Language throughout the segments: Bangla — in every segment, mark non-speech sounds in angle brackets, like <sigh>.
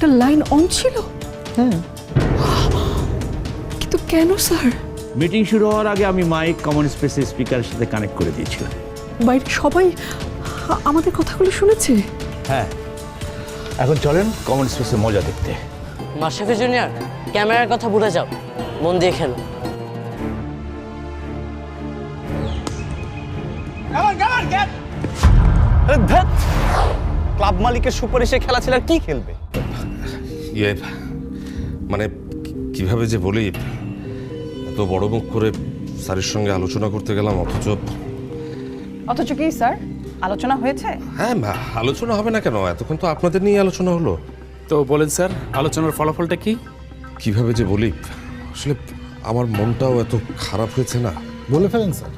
এটা লাইন অন ছিল? হ্যাঁ। কিন্তু কেন স্যার? মিটিং শুরু হওয়ার আগে আমি মাইক কমন স্পেসের স্পিকারের সাথে কানেক্ট করে দিয়েছিলাম। বাইরে সবাই আমাদের কথাগুলো শুনেছে? হ্যাঁ। এখন চলেন কমন স্পেসে মজা দেখতে। মাশরাফি জুনিয়র ক্যামেরার কথা ভুলে যাও। মন দিয়ে খেলো। ক্লাব মালিকের সুপারিশে খেলা ছিল আর কি খেলবে? ইয়ে মানে কি- কীভাবে যে বলি এত বড় মুখ করে স্যারের সঙ্গে আলোচনা করতে গেলাম অথচ অথচ কি স্যার? আলোচনা হয়েছে? হ্যাঁ মা, আলোচনা হবে না কেন? এতক্ষণ তো আপনাদের নিয়ে আলোচনা হলো। তো বলেন স্যার আলোচনার ফলাফলটা কি? কীভাবে যে বলি আসলে আমার মনটাও এত খারাপ হয়েছে না। বলে ফেলেন স্যার।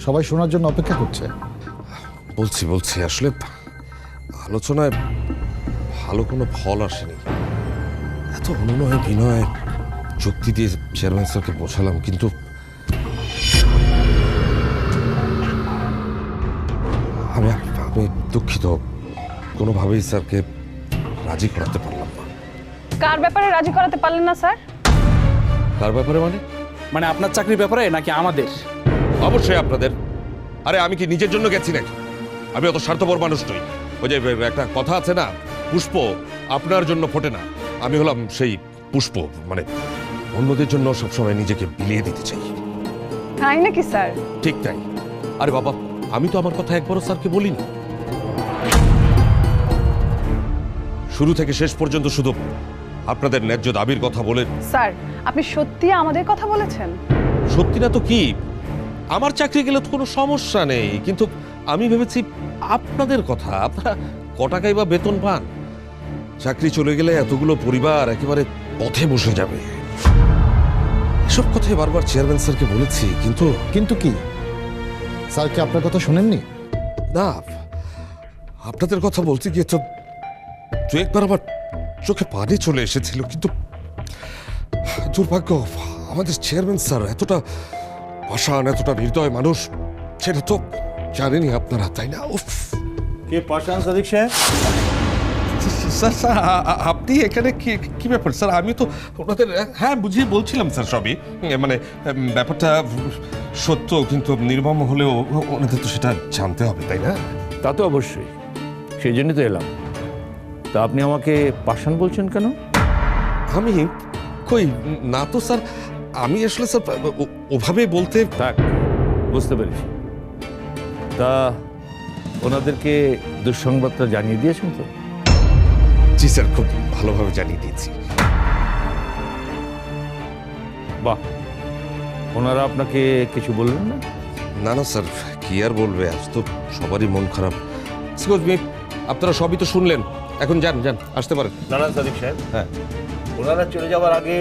সবাই শোনার জন্য অপেক্ষা করছে। বলছি বলছি আসলে আলোচনায় ভালো কোনো ফল আসেনি। এত অনুনয় বিনয় যুক্তি দিয়ে চেয়ারম্যান স্যারকে বোঝালাম কিন্তু আমি আমি দুঃখিত। কোনোভাবেই স্যারকে রাজি করাতে পারলাম না। কার ব্যাপারে রাজি করাতে পারলেন না স্যার? তার ব্যাপারে মানে? মানে আপনার চাকরির ব্যাপারে নাকি আমাদের? অবশ্যই আপনাদের। আরে আমি কি নিজের জন্য গেছি নাকি? আমি অত স্বার্থপর মানুষ নই। ওই যে একটা কথা আছে না পুষ্প আপনার জন্য ফোটে না। আমি হলাম সেই পুষ্প মানে অন্যদের জন্য সবসময় নিজেকে বিলিয়ে দিতে চাই। তাই নাকি স্যার? ঠিক তাই। আরে বাবা আমি তো আমার কথা একবারও স্যারকে বলিনি। শুরু থেকে শেষ পর্যন্ত শুধু আপনাদের ন্যায্য দাবির কথা বলে স্যার আপনি সত্যি আমাদের কথা বলেছেন? সত্যি না তো কি? আমার চাকরি গেলে তো কোনো সমস্যা নেই কিন্তু আমি ভেবেছি আপনাদের কথা আপনারা ক টাকাই বা বেতন পান? চাকরি চলে গেলে এতগুলো পরিবার একেবারে পথে বসে যাবে। এসব কথাই বারবার চেয়ারম্যান স্যারকে বলেছি কিন্তু কিন্তু কি? স্যার কি আপনার কথা শোনেননি? না আপনাদের কথা বলতে গিয়ে তো দু একবার আমার চোখে পানি চলে এসেছিল কিন্তু দুর্ভাগ্য আমাদের চেয়ারম্যান স্যার এতটা পাষাণ এতটা হৃদয় মানুষ সেটা তো জানেনই আপনারা তাই না? উফ। কে পাশান সাদিক সাহেব? স্যার স্যার আপনি এখানে কি কি ব্যাপার? স্যার আমি তো ওনাদের হ্যাঁ বুঝিয়ে বলছিলাম স্যার সবই। মানে ব্যাপারটা সত্য কিন্তু নির্মম হলেও ওনাদের তো সেটা জানতে হবে তাই না? তা তো অবশ্যই। সেই জন্যই তো এলাম। তা আপনি আমাকে পাষাণ বলছেন কেন? আমি? কই না তো স্যার আমি আসলে স্যার ওভাবে বলতে থাক বুঝতে পেরেছি। তা ওনাদেরকে দুঃসংবাদটা জানিয়ে দিয়েছেন তো? জি স্যার খুব ভালোভাবে জানিয়ে দিয়েছি। বাহ ওনারা আপনাকে কিছু বললেন না? না না স্যার কি আর বলবে আজ তো সবারই মন খারাপ। এক্সকিউজ মি আপনারা সবই তো শুনলেন। এখন যান যান আসতে পারেন। নারায়ণ সাদিক সাহেব। হ্যাঁ। ওনারা চলে যাওয়ার আগে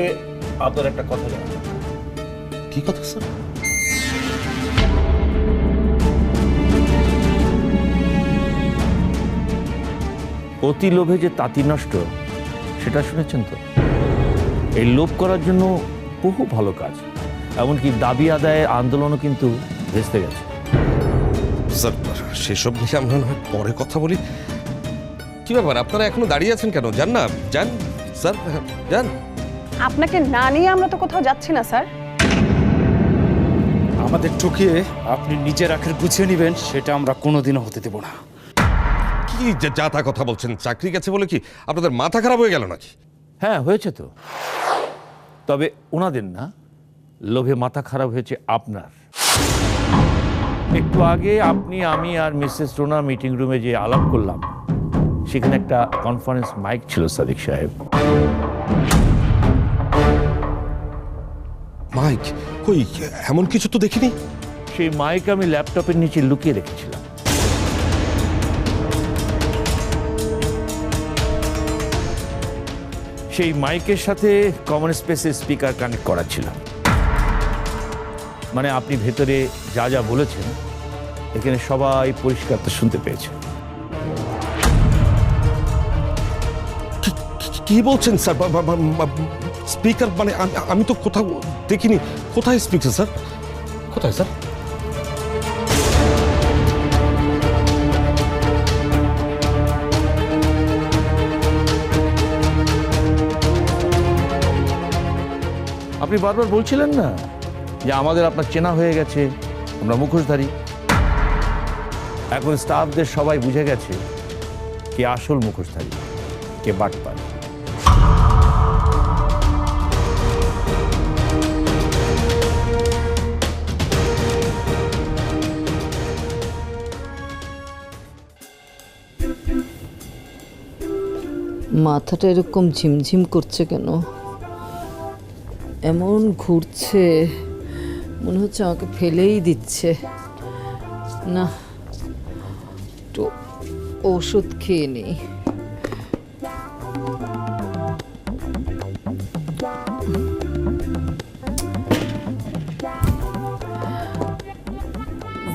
আপনার একটা কথা জানা কি কথা স্যার? অতি লোভে যে তাঁতি নষ্ট সেটা শুনেছেন তো? এই লোভ করার জন্য বহু ভালো কাজ এমনকি দাবি আদায়ের আন্দোলনও কিন্তু ভেস্তে গেছে। স্যার সেসব নিয়ে আমরা না হয় পরে কথা বলি। কি ব্যাপার আপনারা এখনও দাঁড়িয়ে আছেন কেন? যান না যান। স্যার যান। আপনাকে না নিয়ে আমরা তো কোথাও যাচ্ছি না স্যার। আমাদের ঠকিয়ে আপনি নিজের আখের গুছিয়ে নেবেন সেটা আমরা কোনোদিনও হতে দেব না। কি যা- যা তা কথা বলছেন? চাকরি গেছে বলে কি আপনাদের মাথা খারাপ হয়ে গেল নাকি? হ্যাঁ হয়েছে তো। তবে ওনাদের না লোভে মাথা খারাপ হয়েছে আপনার। একটু আগে আপনি আমি আর মিসেস রোনা মিটিং রুমে যে আলাপ করলাম সেখানে একটা কনফারেন্স মাইক ছিল সাদিক সাহেব। মাইক? কই এমন কিছু তো দেখিনি? সেই মাইক আমি ল্যাপটপের নিচে লুকিয়ে রেখেছিলাম। সেই মাইকের সাথে কমন স্পেসের স্পিকার কানেক্ট করা ছিল। মানে আপনি ভেতরে যা যা বলেছেন এখানে সবাই পরিষ্কার তো শুনতে পেয়েছে। কি- বলছেন স্যার? স্পিকার মানে আমি- আমি তো কোথাও দেখিনি। কোথায় স্পিকার স্যার? কোথায় স্যার? আপনি বারবার বলছিলেন না যে আমাদের আপনার চেনা হয়ে গেছে, আমরা মুখোশধারী। এখন স্টাফদের সবাই বুঝে গেছে কে আসল মুখোশধারী, কে বাটপার। মাথাটা এরকম ঝিমঝিম করছে কেন? এমন ঘুরছে, মনে হচ্ছে আমাকে ফেলেই দিচ্ছে। না, একটু ওষুধ খেয়ে নিই।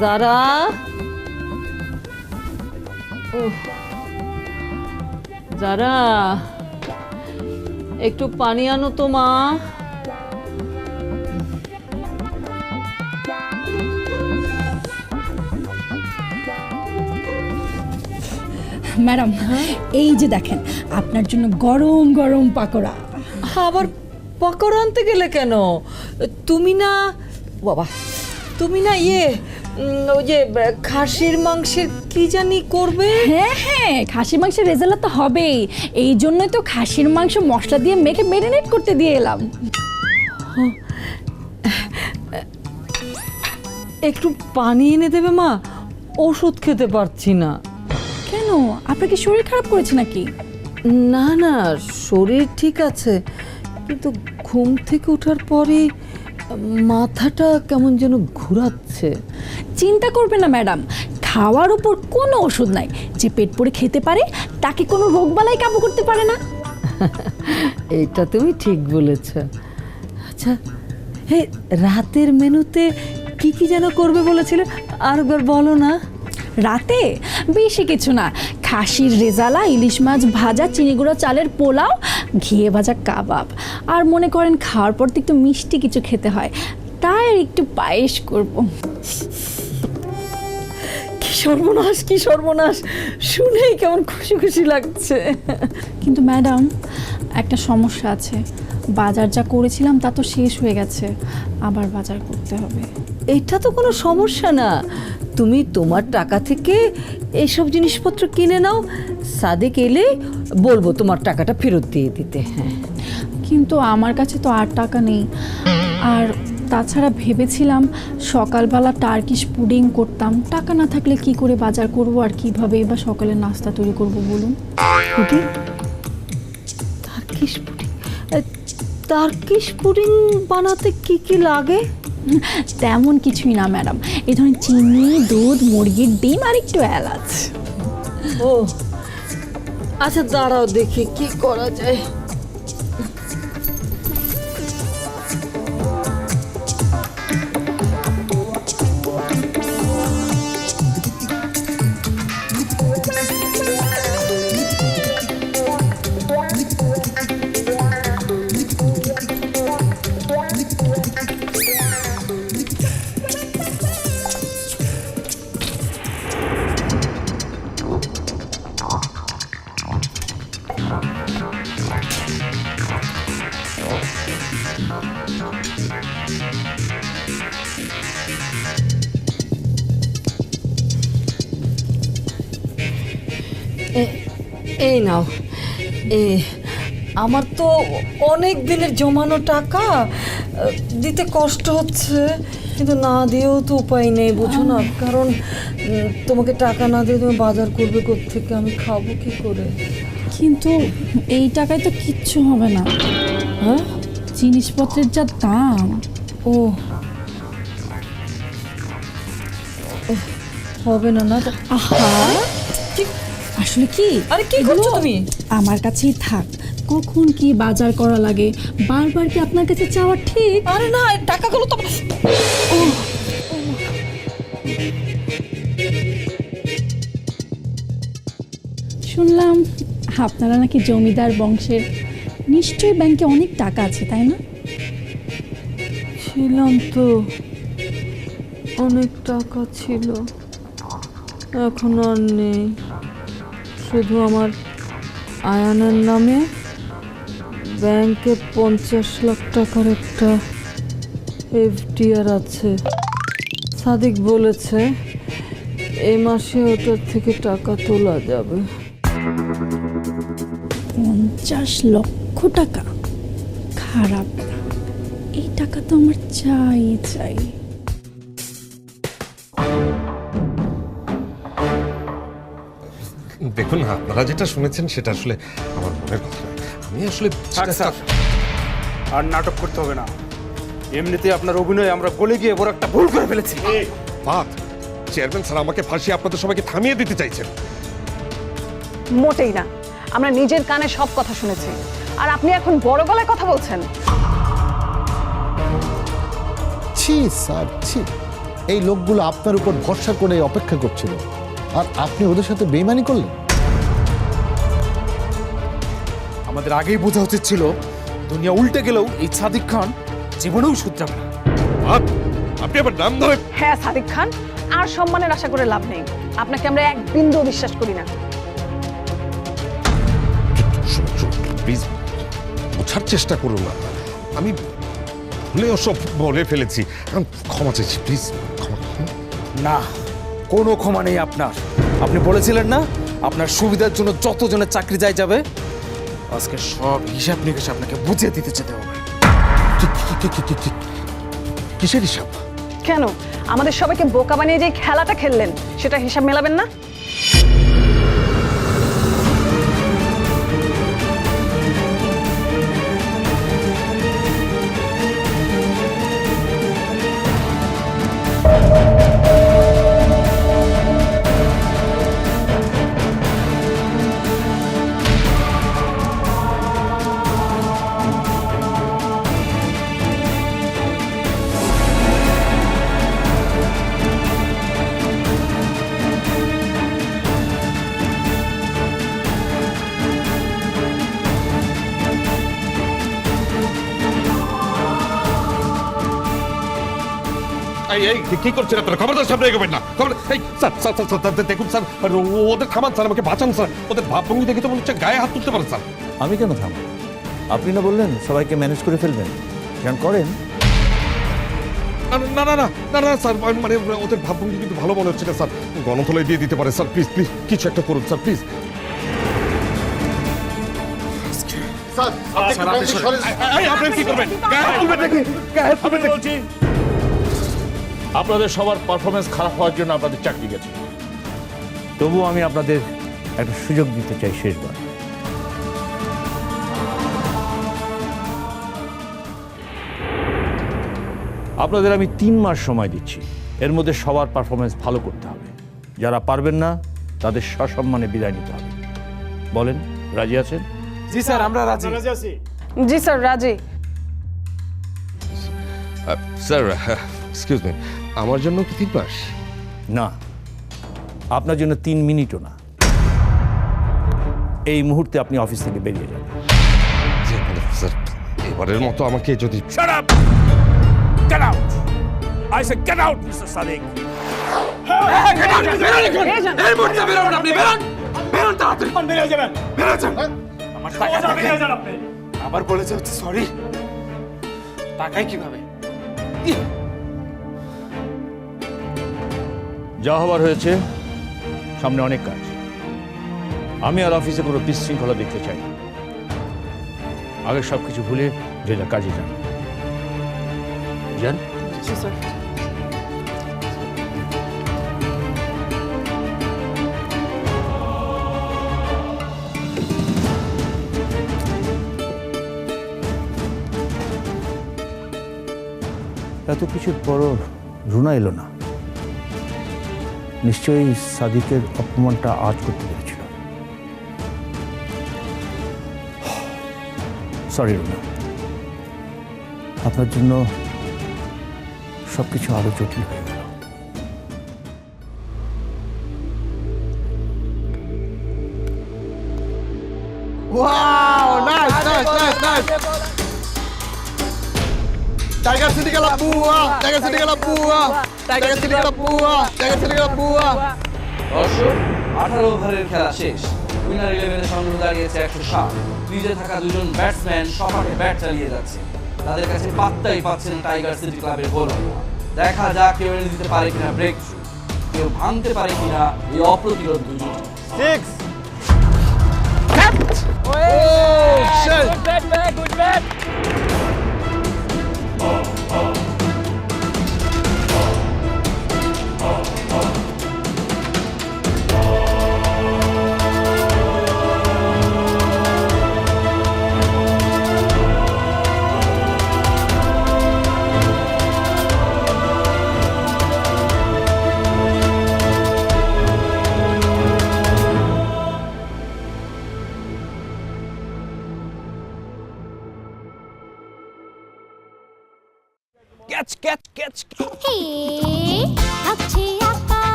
যারা? যারা? একটু পানি আনো তো মা। ম্যাডাম এই যে দেখেন আপনার জন্য গরম গরম পাকোড়া। আবার পকোড়া আনতে গেলে কেন? তুমি না বাবা তুমি না ইয়ে ওই যে খাসির মাংসের কি জানি করবে? হ্যাঁ হ্যাঁ খাসির মাংসের রেজাল্ট তো হবেই। এই জন্যই তো খাসির মাংস মশলা দিয়ে মেখে মেরিনেট করতে দিয়ে এলাম। একটু পানি এনে দেবে মা ওষুধ খেতে পারছি না। আপনার কি শরীর খারাপ করেছে নাকি? না না শরীর ঠিক আছে কিন্তু ঘুম থেকে ওঠার পরে মাথাটা কেমন যেন ঘোরাচ্ছে। চিন্তা করবে না ম্যাডাম। খাওয়ার উপর কোনো ওষুধ নাই। যে পেট পরে খেতে পারে তাকে কোনো রোগবালাই কাবু করতে পারে না। <laughs> এটা তুমি ঠিক বলেছ। আচ্ছা হে রাতের মেনুতে কি কি যেন করবে বলেছিলে? আর একবার বলো না। রাতে? বেশি কিছু না। খাসির রেজালা ইলিশ মাছ ভাজা চিনি গুঁড়ো চালের পোলাও ঘিয়ে ভাজা কাবাব। আর মনে করেন খাওয়ার পর তো একটু মিষ্টি কিছু খেতে হয়। তাই একটু পায়েস করব। কি সর্বনাশ কি সর্বনাশ। শুনেই কেমন খুশি খুশি লাগছে। কিন্তু ম্যাডাম একটা সমস্যা আছে। বাজার যা করেছিলাম তা তো শেষ হয়ে গেছে। আবার বাজার করতে হবে। এটা তো কোনো সমস্যা না। তুমি তোমার টাকা থেকে এইসব জিনিসপত্র কিনে নাও। সাদেক এলে বলব তোমার টাকাটা ফেরত দিয়ে দিতে হ্যাঁ। কিন্তু আমার কাছে তো আর টাকা নেই। আর তাছাড়া ভেবেছিলাম সকালবেলা টার্কিশ পুডিং করতাম। টাকা না থাকলে কি করে বাজার করব আর কীভাবে বা সকালে নাস্তা তৈরি করব বলুন? Pudding Turkish pudding? এ, তার্কিশ পুডিং বানাতে কি কি লাগে? তেমন কিছুই না, ম্যাডাম। এ ধরনের চিনি, দুধ, মুরগির ডিম আর একটু এলাচ। ও আচ্ছা দাঁড়াও দেখি, কি করা যায়? এই নাও। এ আমার তো অনেক দিনের জমানো টাকা দিতে কষ্ট হচ্ছে কিন্তু না দিয়েও তো উপায় নেই বুঝো না। কারণ তোমাকে টাকা না দিয়ে তুমি বাজার করবে থেকে আমি খাব কি করে? কিন্তু এই টাকায় তো কিচ্ছু হবে না। হ্যাঁ? জিনিসপত্রের যা দাম ও হবে না না আহা! আসলে কি? আরে কি করছ তুমি? আমার কাছেই থাক। কখন কি বাজার করা লাগে? বারবার কি আপনার কাছে চাওয়া ঠিক? আরে না টাকাগুলো তো শুনলাম আপনারা নাকি জমিদার বংশের নিশ্চয়ই ব্যাংকে অনেক টাকা আছে তাই না? ছিলাম তো। অনেক টাকা ছিল। এখন আর নেই। শুধু আমার আয়ানের নামে ব্যাংকে পঞ্চাশ লাখ টাকার একটা এফডিআর আছে। সাদিক বলেছে এই মাসে ওটার থেকে টাকা তোলা যাবে। পঞ্চাশ লক্ষ টাকা। খারাপ না। এই টাকা তো আমার চাই চাই। দেখুন আপনারা যেটা শুনেছেন সেটা আসলে আমার মনের কথা। আমি আসলে থাক স্যার। আর নাটক করতে হবে না। এমনিতে আপনার অভিনয় আমরা গলে গিয়ে বড় একটা ভুল করে ফেলেছি। বাদ। চেয়ারম্যান স্যার আমাকে ফাঁসি আপনাদের সবাইকে থামিয়ে দিতে চাইছেন। মোটেই না। আমরা নিজের কানে সব কথা শুনেছি। আর আপনি এখন বড় গলায় কথা বলছেন। ছি স্যার ছি। এই লোকগুলো আপনার উপর ভরসা করে অপেক্ষা করছিল। আর আপনি ওদের সাথে বেইমানি করলেন? আমাদের আগেই বোঝা উচিত ছিল দুনিয়া উল্টে গেলেও এই সাদিক খান জীবনেও শুধরাবে না। আপনি আবার নাম ধরে হ্যাঁ সাদিক খান আর সম্মানের আশা করে লাভ নেই। আপনাকে আমরা এক বিন্দু বিশ্বাস করি না। প্লিজ বোঝার চেষ্টা করুন না। আমি ভুলে সব বলে ফেলেছি। ক্ষমা চাইছি প্লিজ ক্ষমা না কোনো ক্ষমা নেই আপনার। আপনি বলেছিলেন না আপনার সুবিধার জন্য যতজনের চাকরি যায় যাবে আজকে সব হিসাব নিকেশ আপনাকে বুঝিয়ে দিতে যেতে হবে। কিসের হিসাব? কেন? আমাদের সবাইকে বোকা বানিয়ে যে খেলাটা খেললেন সেটা হিসাব মেলাবেন না? এই কি- করছেন আপনারা? খবরদার সামনে এগোবেন না। খবর এই স্যার স্যার স্যার, স্যার দেখুন স্যার ওদের থামান স্যার আমাকে বাঁচান স্যার। ওদের ভাবভঙ্গি দেখে তো মনে হচ্ছে গায়ে হাত তুলতে পারেন স্যার। আমি কেন থামব? আপনি না বললেন সবাইকে ম্যানেজ করে ফেলবেন। যান করেন। না না না না না স্যার মানে- মানে ওদের ভাবভঙ্গি কিন্তু ভালো মনে হচ্ছে না স্যার। গণতলায় দিয়ে দিতে পারে স্যার প্লিজ প্লিজ কিছু একটা করুন স্যার প্লিজ। স্যার। আপনি কি করবেন? গায়ে হাত তুলবেন নাকি? গায়ে হাত তুলবেন নাকি? আপনাদের সবার পারফরমেন্স খারাপ হওয়ার জন্য আপনাদের চাকরি গেছে। তবু আমি আপনাদের একটা সুযোগ দিতে চাই শেষবার। আপনাদের আমি তিন মাস সময় দিচ্ছি। এর মধ্যে সবার পারফরমেন্স ভালো করতে হবে। যারা পারবেন না তাদের সসম্মানে বিদায় নিতে হবে। বলেন রাজি আছেন? জি স্যার আমরা রাজি। জি স্যার রাজি। স্যার এক্সকিউজ মি আমার জন্য কি তিন মাস? না আপনার জন্য তিন মিনিটও না। এই মুহূর্তে আপনি অফিস থেকে বেরিয়ে যান। স্যার এবারের মতো আমাকে যদি Shut up! Get out! I said get out, Mr. Sadiq! আবার বলেছে হচ্ছে সরি টাকায় কীভাবে? যা হবার হয়েছে সামনে অনেক কাজ। আমি আর অফিসে কোনো বিশৃঙ্খলা দেখতে চাই আগে সব কিছু ভুলে যে যা কাজে যান। যান। এত কিছুর পরও রুনা এলো না। নিশ্চয়ই সাদিকের অপমানটা আজ করতে পেরেছিল। সরি রুনা। আপনার জন্য সবকিছু আরও জটিল হয়ে Tiger City ka la buah, Tiger City ka la buah, Tiger City ka la buah, Tiger City ka la buah. দর্শক আঠারো ওভারের খেলা শেষ। উইনার ইলেভেনের সংগ্রহ দাঁড়িয়েছে একশো সাত ক্রিজে থাকা দুজন ব্যাটসম্যান সপাটে ব্যাট চালিয়ে যাচ্ছে। তাদের কাছে পাত্তাই পাচ্ছেন টাইগার সিটি ক্লাবের বোলার দেখা যাক কেউ এনে দিতে পারে কিনা ব্রেক কেউ ভাঙতে পারে কিনা এই অপ্রতিরোধ দুজন। সিক্স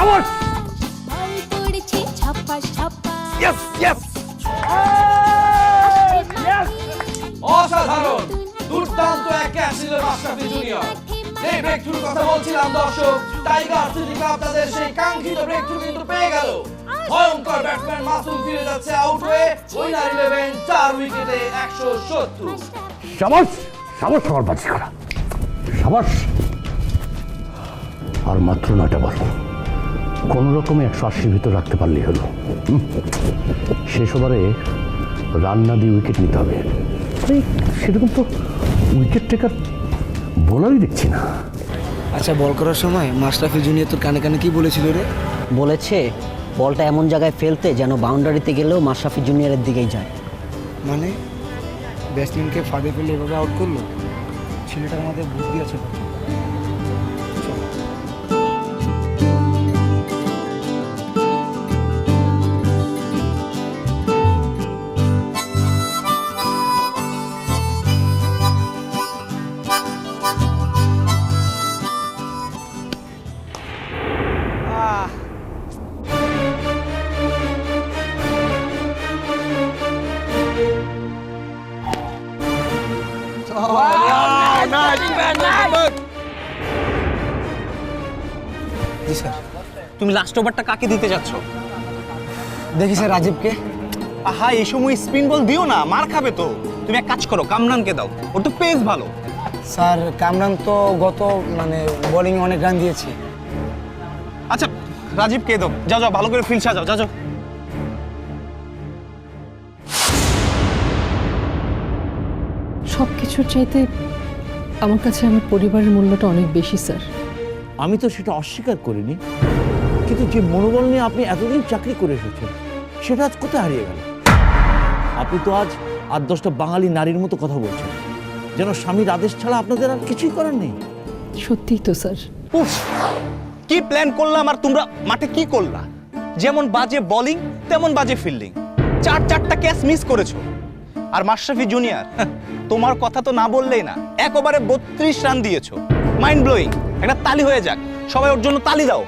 সাবাস পড়ছে ছাপ্পাস ইয়েস ইয়েস অসাধারণ। দুর্দান্ত এক ক্যাচ ছিল মাশরাফি জুনিয়র যে কথা বলছিলাম দর্শক। টাইগার সিটি ক্লাব তাদের সেই কাঙ্ক্ষিত ব্রেক থ্রু কিন্তু পেয়ে গেল। ভয়ঙ্কর ব্যাটসম্যান মাসুম ফিরে যাচ্ছে আউট হয়ে। উইনার ইলেভেন চার উইকেটে একশো সত্তর। সাবাস সাবাস আমার বাজি করা। সাবাস আর মাত্র নয়টা বল কোন রকমে একশো আশির ভিতর রাখতে পারলেই হলো। শেষ ওভারে রান্না দিয়ে উইকেট নিতে হবে। সেরকম তো উইকেট টেকার বোলারই দেখছি না। আচ্ছা বল করার সময় মাশরাফি জুনিয়র তোর কানে কানে কি বলেছিল রে? বলেছে বলটা এমন জায়গায় ফেলতে যেন বাউন্ডারিতে গেলেও মাশরাফি জুনিয়রের দিকেই যায়। মানে ব্যাটসম্যানকে ফাঁদে ফেলে এভাবে আউট করল? ছেলেটার মধ্যে বুদ্ধি আছে। জি স্যার। তুমি লাস্ট ওভারটা কাকে দিতে যাচ্ছ? দেখি স্যার রাজীবকে। আহা এই সময় স্পিন বল দিও না মার খাবে তো। তুমি এক কাজ করো কামরানকে দাও। ওর তো পেস ভালো। স্যার কামরান তো গত মানে বোলিং অনেক রান দিয়েছে। আচ্ছা রাজীবকে দাও? যাও যাও ভালো করে ফিল্ড সাজাও যাও যাও। সব কিছুর চাইতে আমার কাছে আমার পরিবারের মূল্যটা অনেক বেশি স্যার। আমি তো সেটা অস্বীকার করিনি। কিন্তু যে মনোবল নিয়ে আপনি এতদিন চাকরি করে এসেছেন সেটা আজ কোথায় হারিয়ে গেল? আপনি তো আজ আট দশটা বাঙালি নারীর মতো কথা বলছেন। যেন স্বামীর আদেশ ছাড়া আপনাদের আর কিছুই করার নেই। সত্যিই তো স্যার। উফ! কি প্ল্যান করলাম আর তোমরা মাঠে কি করলা? যেমন বাজে বোলিং তেমন বাজে ফিল্ডিং চার চারটা ক্যাচ মিস করেছ। আর মাশরাফি জুনিয়র তোমার কথা তো না বললেই না, একবারে বত্রিশ রান দিয়েছ। মাইন্ড ব্লোয়িং একটা তালি হয়ে যাক, সবাই ওর জন্য তালি দাও।